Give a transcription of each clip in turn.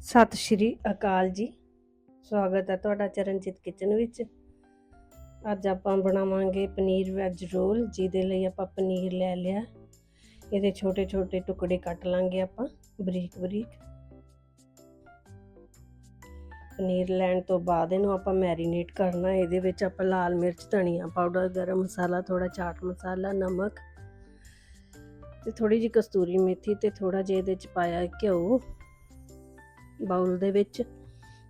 ਸਤਿ ਸ਼੍ਰੀ ਅਕਾਲ ਜੀ। ਸਵਾਗਤ ਹੈ ਤੁਹਾਡਾ ਚਰਨਜੀਤ ਕਿਚਨ ਵਿੱਚ। ਅੱਜ ਆਪਾਂ ਬਣਾਵਾਂਗੇ ਪਨੀਰ ਵੈਜ ਰੋਲ, ਜਿਹਦੇ ਲਈ ਆਪਾਂ ਪਨੀਰ ਲੈ ਲਿਆ। ਇਹਦੇ ਛੋਟੇ ਛੋਟੇ ਟੁਕੜੇ ਕੱਟ ਲਾਂਗੇ ਆਪਾਂ ਬਰੀਕ ਬਰੀਕ ਪਨੀਰ ਲੈਣ ਤੋਂ ਬਾਅਦ ਇਹਨੂੰ ਆਪਾਂ ਮੈਰੀਨੇਟ ਕਰਨਾ। ਇਹਦੇ ਵਿੱਚ ਆਪਾਂ ਲਾਲ ਮਿਰਚ, ਧਨੀਆ ਪਾਊਡਰ, ਗਰਮ ਮਸਾਲਾ ਥੋੜਾ ਚਾਟ ਮਸਾਲਾ, ਨਮਕ ਤੇ ਥੋੜੀ ਜਿਹੀ ਕਸਤੂਰੀ ਮੇਥੀ ਤੇ ਥੋੜਾ ਜਿਹਾ ਇਹਦੇ ਚ ਪਾਇਆ ਘਿਓ। ਬਾਉਲ ਦੇ ਵਿੱਚ।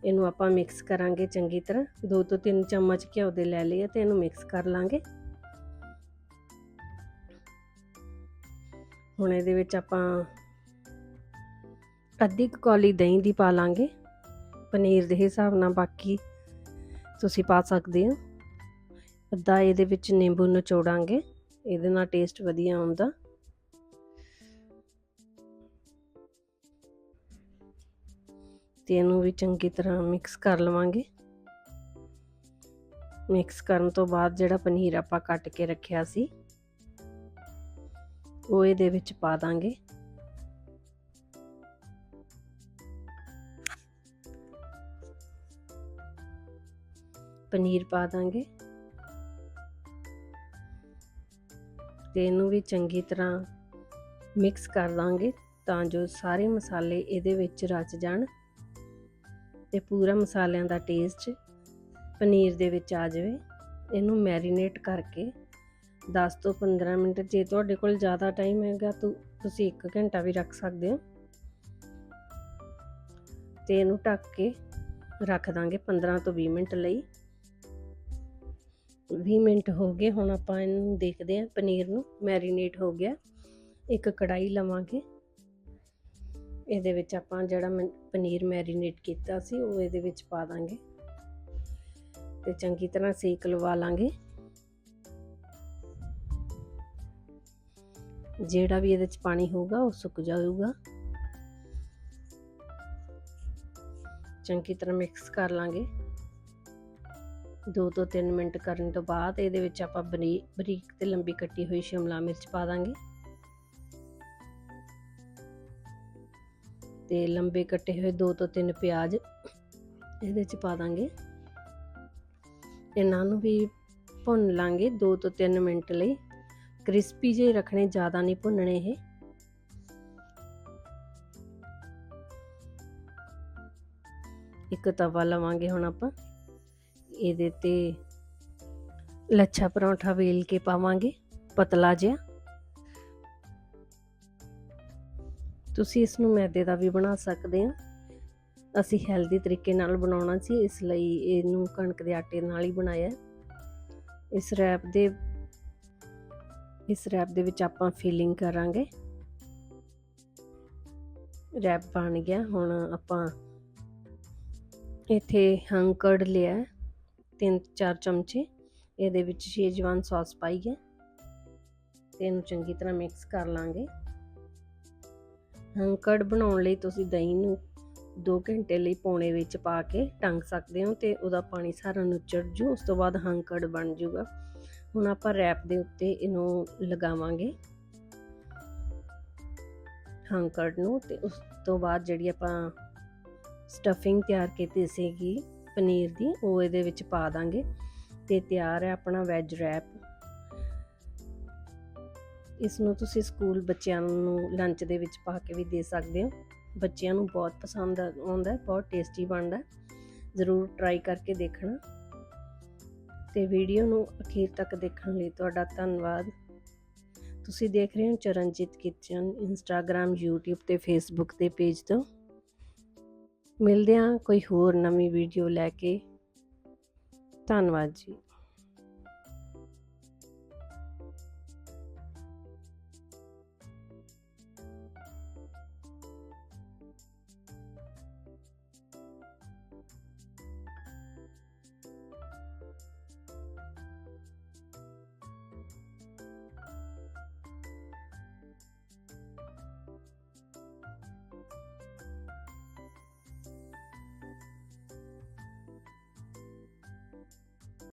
ਇਹਨੂੰ ਆਪਾਂ ਮਿਕਸ ਕਰਾਂਗੇ ਚੰਗੀ ਤਰ੍ਹਾਂ। 2 ਤੋਂ 3 ਚਮਚ ਘਿਓ ਦੇ ਲੈ ਲਏ ਤੇ ਇਹਨੂੰ ਮਿਕਸ ਕਰ ਲਾਂਗੇ। ਹੁਣ ਇਹਦੇ ਵਿੱਚ ਆਪਾਂ ਅੱਧੀ ਕੁ ਕੌਲੀ ਦਹੀਂ ਦੀ ਪਾ ਲਾਂਗੇ। ਪਨੀਰ ਦੇ ਹਿਸਾਬ ਨਾਲ ਬਾਕੀ ਤੁਸੀਂ ਪਾ ਸਕਦੇ ਹੋ। ਅੱਧਾ ਇਹਦੇ ਵਿੱਚ ਨਿੰਬੂ ਨਿਚੋੜਾਂਗੇ ਇਹਦੇ ਨਾਲ ਟੇਸਟ ਵਧੀਆ ਆਉਂਦਾ। ਤੇ ਇਹਨੂੰ ਵੀ ਚੰਗੀ ਤਰ੍ਹਾਂ ਮਿਕਸ ਕਰ ਲਵਾਂਗੇ। ਮਿਕਸ ਕਰਨ ਤੋਂ ਬਾਅਦ ਜਿਹੜਾ ਪਨੀਰ ਆਪਾਂ ਕੱਟ ਕੇ ਰੱਖਿਆ ਸੀ, ਉਹ ਇਹਦੇ ਵਿੱਚ ਪਾ ਦਾਂਗੇ। ਪਨੀਰ ਪਾ ਦਾਂਗੇ। ਤੇ ਇਹਨੂੰ ਵੀ ਚੰਗੀ ਤਰ੍ਹਾਂ ਮਿਕਸ ਕਰ ਦਾਂਗੇ ਤਾਂ ਜੋ ਸਾਰੇ ਮਸਾਲੇ ਇਹਦੇ ਵਿੱਚ ਰਚ ਜਾਣ। ਤੇ ਪੂਰਾ ਮਸਾਲਿਆਂ ਦਾ ਟੇਸਟ ਪਨੀਰ ਦੇ ਵਿੱਚ ਆ ਜਾਵੇ। ਇਹਨੂੰ ਮੈਰੀਨੇਟ ਕਰਕੇ 10 ਤੋਂ 15 ਮਿੰਟ, ਜੇ ਤੁਹਾਡੇ ਕੋਲ ਜ਼ਿਆਦਾ ਟਾਈਮ ਹੈਗਾ ਤਾਂ, ਤੁਸੀਂ 1 ਘੰਟਾ ਵੀ ਰੱਖ ਸਕਦੇ ਹੋ। ਤੇ ਇਹਨੂੰ ਢੱਕ ਕੇ ਰੱਖ ਦਾਂਗੇ 15 ਤੋਂ 20 ਮਿੰਟ ਲਈ। 20 ਮਿੰਟ ਹੋ ਗਏ, ਹੁਣ ਆਪਾਂ ਇਹਨੂੰ ਦੇਖਦੇ ਹਾਂ ਪਨੀਰ ਨੂੰ ਮੈਰੀਨੇਟ ਹੋ ਗਿਆ। ਇੱਕ ਕੜਾਈ ਲਵਾਂਗੇ। ਇਹਦੇ ਵਿੱਚ ਆਪਾਂ ਜਿਹੜਾ ਪਨੀਰ ਮੈਰੀਨੇਟ ਕੀਤਾ ਸੀ, ਉਹ ਇਹਦੇ ਵਿੱਚ ਪਾ ਦਾਂਗੇ। ਤੇ ਚੰਗੀ ਤਰ੍ਹਾਂ ਸੇਕ ਲਵਾ ਲਾਂਗੇ। ਜਿਹੜਾ ਵੀ ਇਹਦੇ ਵਿੱਚ ਪਾਣੀ ਹੋਊਗਾ, ਉਹ ਸੁੱਕ ਜਾਊਗਾ। ਚੰਗੀ ਤਰ੍ਹਾਂ ਮਿਕਸ ਕਰ ਲਾਂਗੇ। 2 ਤੋਂ 3 ਮਿੰਟ ਕਰਨ ਤੋਂ ਬਾਅਦ ਇਹਦੇ ਵਿੱਚ ਆਪਾਂ ਬਰੀਕ ਤੇ ਲੰਬੀ ਕੱਟੀ ਹੋਈ ਸ਼ਿਮਲਾ ਮਿਰਚ ਪਾ ਦਾਂਗੇ। ਤੇ ਲੰਬੇ ਕੱਟੇ ਹੋਏ ਦੋ ਤੋਂ ਤਿੰਨ ਪਿਆਜ਼ ਇਹਦੇ 'ਚ ਪਾ ਦਾਂਗੇ। ਇਹਨਾਂ ਨੂੰ ਵੀ ਭੁੰਨ ਲਾਂਗੇ 2 ਤੋਂ 3 ਮਿੰਟ ਲਈ। ਕ੍ਰਿਸਪੀ ਜੇ ਰੱਖਣੇ, ਜ਼ਿਆਦਾ ਨਹੀਂ ਭੁੰਨਣੇ ਇਹ। ਇੱਕ ਤਵਾ ਲਵਾਂਗੇ ਹੁਣ ਆਪਾਂ। ਇਹਦੇ ਤੇ ਲੱਛਾ ਪਰੌਂਠਾ ਵੇਲ ਕੇ ਪਾਵਾਂਗੇ, ਪਤਲਾ ਜਿਹਾ। ਤੁਸੀਂ ਇਸ ਨੂੰ ਮੈਦੇ ਦਾ ਵੀ ਬਣਾ ਸਕਦੇ ਹੋ। ਅਸੀਂ ਹੈਲਦੀ ਤਰੀਕੇ ਨਾਲ ਬਣਾਉਣਾ ਸੀ, ਇਸ ਲਈ ਇਹਨੂੰ ਕਣਕ ਦੇ ਆਟੇ ਨਾਲ ਹੀ ਬਣਾਇਆ। ਇਸ ਰੈਪ ਦੇ, ਇਸ ਰੈਪ ਦੇ ਵਿੱਚ ਆਪਾਂ ਫਿਲਿੰਗ ਕਰਾਂਗੇ। ਰੈਪ ਬਣ ਗਿਆ, ਹੁਣ ਆਪਾਂ ਇੱਥੇ ਹੰਕੜ ਲਿਆ 3-4 ਚਮਚੇ। ਇਹਦੇ ਵਿੱਚ ਸ਼ੇਜਵਾਨ ਸੌਸ ਪਾਈ ਹੈ। ਤੇ ਇਹਨੂੰ ਚੰਗੀ ਤਰ੍ਹਾਂ ਮਿਕਸ ਕਰ ਲਾਂਗੇ। ਹੰਕੜ ਬਣਾਉਣ ਲਈ ਤੁਸੀਂ ਦਹੀਂ ਨੂੰ 2 ਘੰਟੇ ਲਈ ਪੌਣੇ ਵਿੱਚ ਪਾ ਕੇ ਟੰਗ ਸਕਦੇ ਹੋ ਤੇ ਉਹਦਾ ਪਾਣੀ ਸਾਰਾ ਨੁਚੜ ਜੂ, ਉਸ ਤੋਂ ਬਾਅਦ ਹੰਕੜ ਬਣ ਜੂਗਾ। ਹੁਣ ਆਪਾਂ ਰੈਪ ਦੇ ਉੱਤੇ ਇਹਨੂੰ ਲਗਾਵਾਂਗੇ। ਹੰਕੜ ਨੂੰ ਤੇ ਉਸ ਤੋਂ ਬਾਅਦ ਜਿਹੜੀ ਆਪਾਂ ਸਟਫਿੰਗ ਤਿਆਰ ਕੀਤੀ ਸੀਗੀ ਪਨੀਰ ਦੀ, ਉਹ ਇਹਦੇ ਵਿੱਚ ਪਾ ਦਾਂਗੇ। ਤੇ ਤਿਆਰ ਹੈ ਆਪਣਾ ਵੈਜ ਰੈਪ ਇਸ ਨੂੰ ਤੁਸੀਂ ਸਕੂਲ ਬੱਚਿਆਂ ਨੂੰ ਲੰਚ ਦੇ ਵਿੱਚ ਪਾ ਕੇ ਵੀ ਦੇ ਸਕਦੇ ਹੋ। ਬੱਚਿਆਂ ਨੂੰ ਬਹੁਤ ਪਸੰਦ ਆਉਂਦਾ ਹੈ, ਬਹੁਤ ਟੇਸਟੀ ਬਣਦਾ ਜ਼ਰੂਰ ਟਰਾਈ ਕਰਕੇ ਦੇਖਣਾ। ਤੇ ਵੀਡੀਓ ਨੂੰ ਅਖੀਰ ਤੱਕ ਦੇਖਣ ਲਈ ਤੁਹਾਡਾ ਧੰਨਵਾਦ। ਤੁਸੀਂ ਦੇਖ ਰਹੇ ਹੋ ਚਰਨਜੀਤ ਕਿਚਨ ਇੰਸਟਾਗ੍ਰam YouTube ਤੇ Facebook ਦੇ ਪੇਜ ਤੋਂ। ਮਿਲਦੇ ਹਾਂ ਕੋਈ ਹੋਰ ਨਵੀਂ ਵੀਡੀਓ ਲੈ ਕੇ। ਧੰਨਵਾਦ ਜੀ।